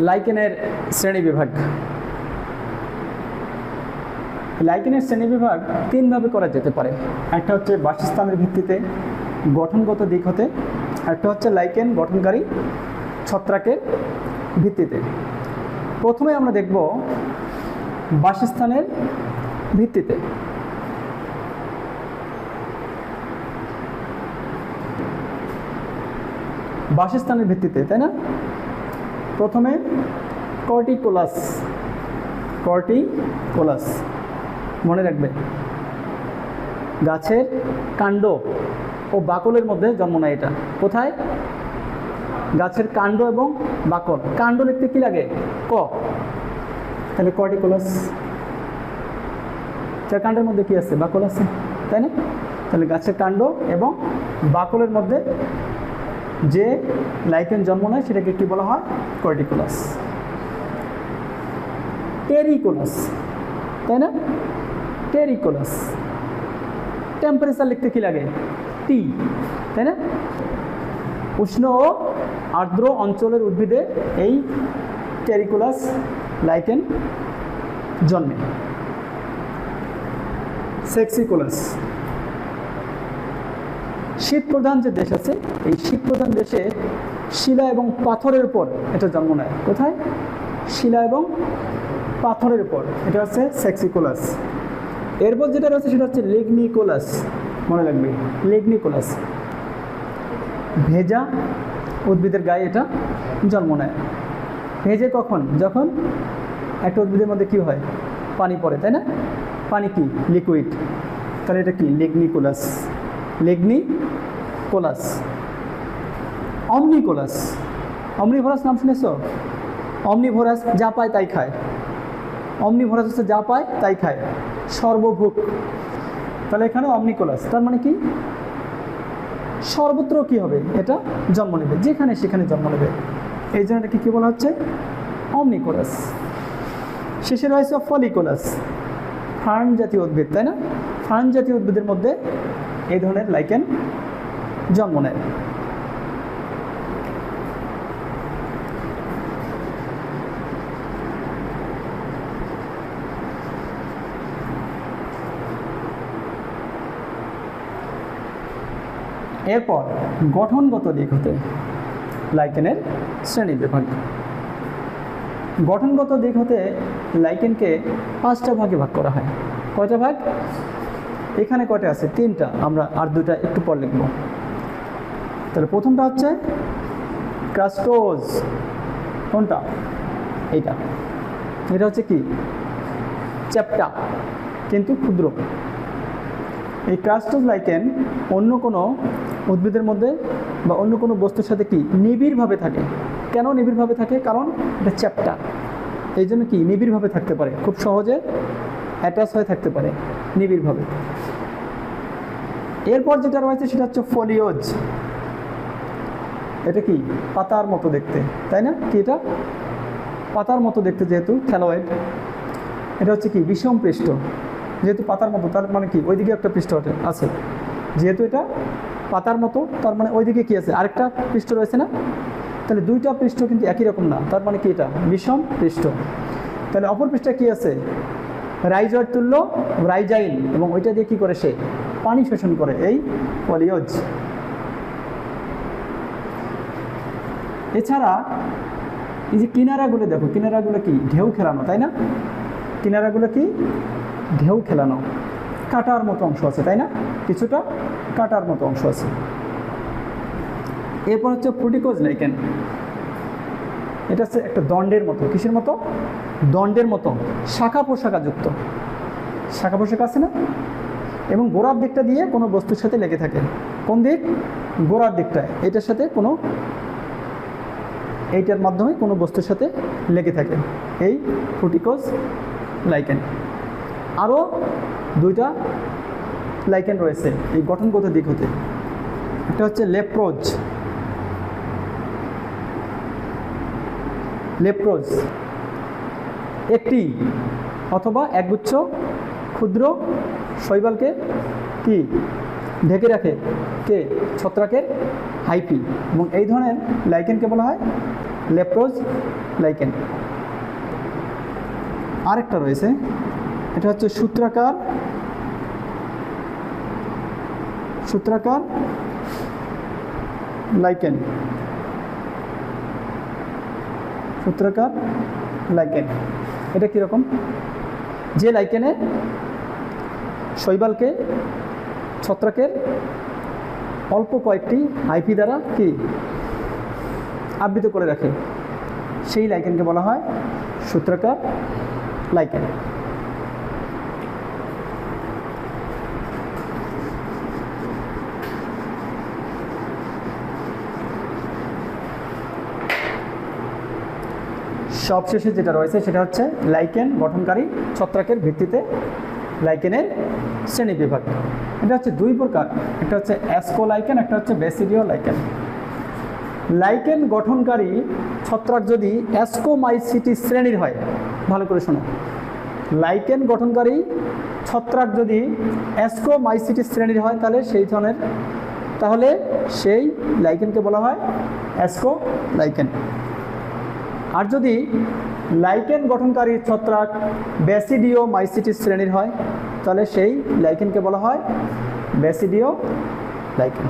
লাইকেনের শ্রেণীবিভাগ লাইকেনের শ্রেণীবিভাগ তিনভাবে করা যেতে পারে। একটা হচ্ছে বাসস্থানের ভিত্তিতে গঠনগত দিক হতে, একটা হচ্ছে লাইকেন গঠনকারী ছত্রাকের ভিত্তিতে। প্রথমে আমরা দেখব বাসস্থানের ভিত্তিতে। বাসস্থানের ভিত্তিতে, তাই না? প্রথমে কর্টিকোলাস কর্টিকোলাস, মনে রাখবে। গাছের কাণ্ড ও বাকলের মধ্যে জন্ম নেয় এটা। কোথায়? গাছের কাণ্ড এবং বাকল। কাণ্ড লিখতে কি লাগে? ক। তাহলে কর্টিকোলাস। চার কাণ্ডের মধ্যে কি আছে? বাকল আছে। তাই না? তাহলে গাছের কাণ্ড এবং বাকলের মধ্যে যে লাইকেন জন্ম নেয়, সেটাকে কি বলা হয়? কর্টিকুলাস। টেরিকোলাস। তাই না? টেরিকোলাস। টেম্পারেচার লিখতে কি লাগে? টি তাই না? উষ্ণ ও আর্দ্র অঞ্চলের উদ্ভিদে এই টেরিকুলাস লাইকেন জন্মে। সেক্সিকুলাস। শীত প্রধান যে দেশ আছে, এই শীত প্রধান দেশে শিলা এবং পাথরের উপর এটা জন্ম নেয়। কোথায়? শিলা এবং পাথরের উপর। এটা হচ্ছে সেক্সিকোলাস। এরপর যেটা রয়েছে সেটা হচ্ছে লিগনিকোলাস। মনে রাখবে, লিগনিকোলাস। ভেজা উদ্ভিদের গায়ে এটা জন্ম নেয়। ভেজে কখন? যখন একটা উদ্ভিদের মধ্যে কি হয়? পানি পড়ে, তাই না? পানি কি? লিকুইড। তাহলে এটা কি? লিগনিকোলাস। লেগনি কোলাস। অমনিকোলাস। অমনিভোরাস নাম শুনেছ? অমনিভোরাস যা পায় তাই খায়। অমনিভোরাস হচ্ছে যা পায় তাই খায়। সর্বভুক তাহলে এখানে অমনিকোলাস। তার মানে কি? সর্বত্র কি হবে? এটা জন্ম নেবে। যেখানে সেখানে জন্ম নেবে। এই জন্য এটাকে কী বলা হচ্ছে? অমনিকোলাস। শেষে রয়েছে ফলিকোলাস। ফার্ন জাতীয় উদ্ভিদ, তাই না? ফার্ন জাতীয় উদ্ভিদের মধ্যে এই ধরনের লাইকেন জন্ম নেয়। এরপর গঠনগত দিক হতে লাইকেনের শ্রেণি বিভাগ। গঠনগত দিক হতে লাইকেনকে পাঁচটা ভাগে ভাগ করা হয়। কয়টা ভাগ? এখানে কয়টা আছে? তিনটা। আমরা আর দুটা একটু পর লিখব। তাহলে প্রথমটা হচ্ছে ক্রাস্টোজ। কোনটা? এইটা। এটা হচ্ছে কি? চ্যাপটা, কিন্তু ক্ষুদ্র। এই ক্রাস্টোজ লাইকেন অন্য কোনো উদ্ভিদের মধ্যে বা অন্য কোনো বস্তুর সাথে কি? নিবিড়ভাবে থাকে। কেন নিবিড়ভাবে থাকে? কারণ এটা চ্যাপটা। এই জন্য কি? নিবিড়ভাবে থাকতে পারে। খুব সহজে অ্যাটাচ হয়ে থাকতে পারে। নিবিড়ভাবে। এরপর যেটা রয়েছে সেটা হচ্ছে ফলিওজ এটা কি? পাতার মতো দেখতে, তাই না? কি এটা? পাতার মতো দেখতে যেহেতু থ্যালোয়েড এটা হচ্ছে কি? বিষম পৃষ্ঠ। যেহেতু পাতার মতো, তার মানে কি? ওইদিকে একটা পৃষ্ঠ আছে। যেহেতু এটা পাতার মতো, তার মানে ওইদিকে কি আছে? আরেকটা পৃষ্ঠ রয়েছে না? তাহলে দুইটা পৃষ্ঠ কিন্তু একই রকম না। তার মানে কি এটা? বিষম পৃষ্ঠ। তাহলে অপর পৃষ্ঠে কি আছে? রাইজয়েড তুল্য রাইজাইন এবং ওইটা দিয়ে কি করে সে? পানি শোষণ করে, এই পলিওজ এছাড়া এই যে কিনারাগুলো দেখো, কিনারাগুলো কি? ঢেউ খেলানো, তাই না? কিনারাগুলো কি? ঢেউ খেলানো। কাটার মতো অংশ আছে, তাই না? কিছুটা কাটার মতো অংশ আছে। এরপর হচ্ছে ফ্রুটিকোজ লাইকেন এটা হচ্ছে একটা দণ্ডের মতো, কিসের মতো? দণ্ডের মতো, শাখা পোশাকা যুক্ত শাখা পোশাকা আছে না? এবং গোড়ার দিকটা দিয়ে কোনো বস্তুর সাথে লেগে থাকে। কোন দিক? গোড়ার দিকটায় এটার সাথে কোনো, এইটার মাধ্যমে কোনো বস্তুর সাথে লেগে থাকে। এই ফুটিকোজ লাইকেন আরও দুইটা লাইকেন রয়েছে এই গঠনগত দিক হতে। একটা হচ্ছে লেপ্রোজ। লেপ্রোজ একটি অথবা একগুচ্ছ ক্ষুদ্র শৈবালকে কি? ঢেকে রাখে। কে? ছত্রাকের হাইপি এবং এই ধরনের লাইকেনকে বলা হয়? লেপ্রোজ লাইকেন আরেকটা রয়েছে। এটা হচ্ছে সূত্রাকার। সূত্রাকার লাইকেন সূত্রাকার লাইকেন এটা কীরকম যে লাইকেনে শৈবালকে, ছত্রাকের অল্প কয়েকটি আইপি দ্বারা কি? আবৃত করে রাখে। সেই লাইকেনকে বলা হয় সূত্রাকার লাইকেন সবশেষে যেটা রয়েছে সেটা হচ্ছে লাইকেন গঠনকারী ছত্রাকের ভিত্তিতে লাইকেনের শ্রেণি বিভাগ। এটা হচ্ছে দুই প্রকার, একটা হচ্ছে অ্যাসকো লাইকেন একটা হচ্ছে বেসিডিও লাইকেন লাইকেন গঠনকারী ছত্রাক যদি অ্যাসকোমাইসিটি শ্রেণির হয়, ভালো করে শোনো। লাইকেন গঠনকারী ছত্রাক যদি অ্যাসকোমাইসিটি শ্রেণির হয়, তাহলে সেই ধরনের, তাহলে সেই লাইকেনকে বলা হয় অ্যাসকো লাইকেন আর যদি লাইকেন গঠনকারী ছত্রাক ব্যাসিডিও মাইসিটিস শ্রেণির হয়। তাহলে সেই লাইকেনকে বলা হয় ব্যাসিডিও লাইকেন